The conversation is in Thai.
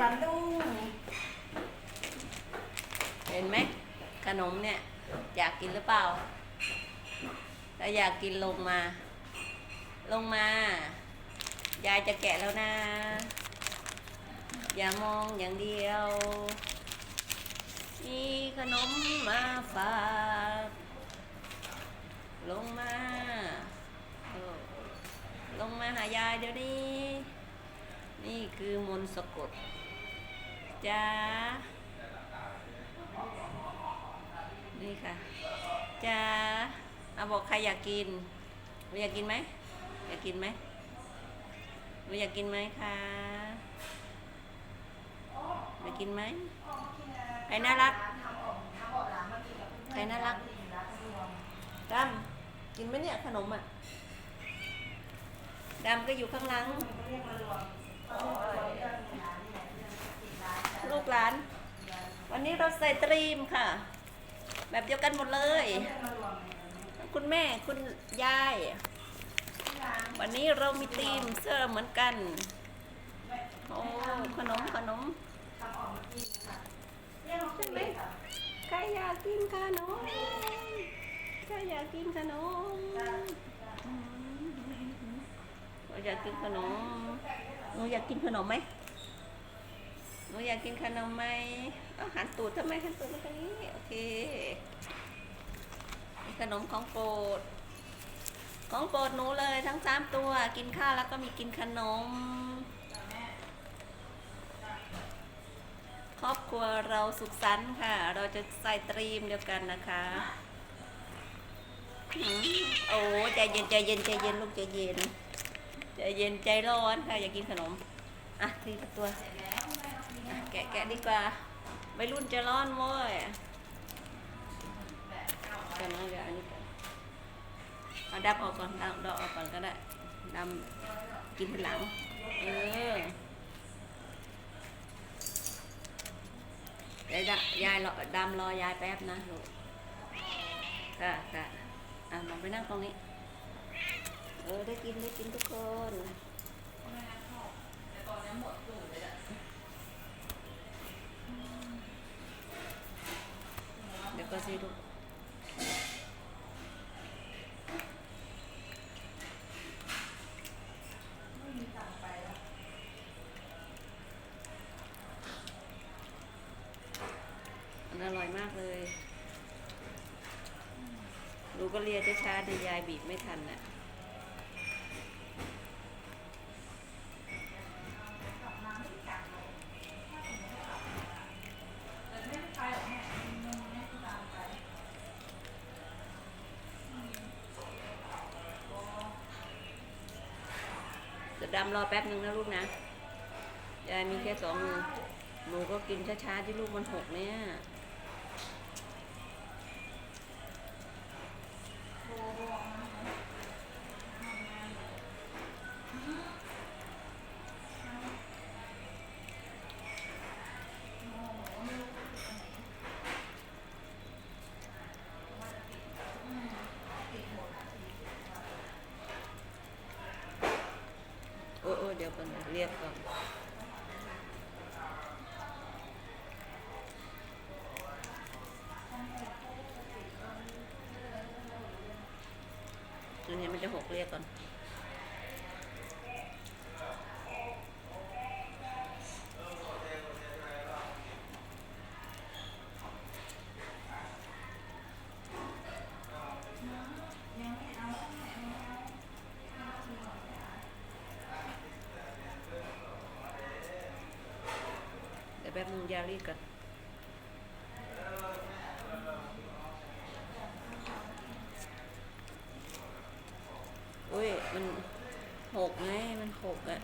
บันดุงเห็นไหมขนมเนี่ย อยากกินหรือเปล่าถ้าอยากกินลงมา ลงมา ยายจะแกะแล้วนะ อย่ามองอย่างเดียว มีขนมมาฝากลงมา ลงมาหายายเดี๋ยวนี้ นี่คือมนต์สะกด จ้านี่ค่ะจ้าเอาบอกใครอยากกินหนูอยากกินไหมอยากกินไหมหนูอยากกินไหมคะอยากกินไหมใครน่ารักใครน่ารักดำกินไหมเนี่ยขนมอะดำก็อยู่ข้างหลัง กหลาน วันนี้เราใส่ตรีมค่ะ แบบเดียวกันหมดเลย คุณแม่คุณยาย วันนี้เรามีทีมเสื้อเหมือนกัน โอ้ขนมขนมใช่ไหมใครอยากกินขนมใครอยากกินขนมเราอยากกินขนมหนูอยากกินขนมไหม หนูอยากกินขนมไหมเอาหันตูดทำไมหันตูดมาตรงนี้โอเค ขนมของโปรด ของโปรดหนูเลยทั้งสามตัว กินข้าวแล้วก็มีกินขนม ครอบครัวเราสุขสันต์ค่ะ เราจะใส่ตรีมเดียวกันนะคะอืมโอ้ใจเย็นใจเย็นใจเย็นลูกใจเย็นใจเย็นใจร้อนค่ะอยากกินขนม อะทีละตัว แกะแกะดีกว่าไม่รุ่นจะร้อนเว้ยกันนะเดี๋ยวอันนี้ก่อนเอาดับออกก่อนดับดอกออกก่อนก็ได้ดำกินทีหลัง เออเดี๋ยวยายายรอดำรอยายแป๊บนะลูกค่ะค่ะอะมองไปนั่งตรงนี้ เออได้กินได้กินทุกคน สิลูกมันอร่อยมากเลยดูก็เลียช้าๆเดี๋ยวยายบีบไม่ทันน่ะ ดำรอแป๊บนึงนะลูกนะยายมีแค่สองมือหนูก็กินช้าๆที่ลูกมันหกเนี่ย อ้โอ้เดี๋ยวก่อนเรียกก่อนอันนี้มันจะหกเรียกก่อน เดี๋ ยวแป๊บนึงยารีดก่อนอุ้ย มันหกไง มันหกอะ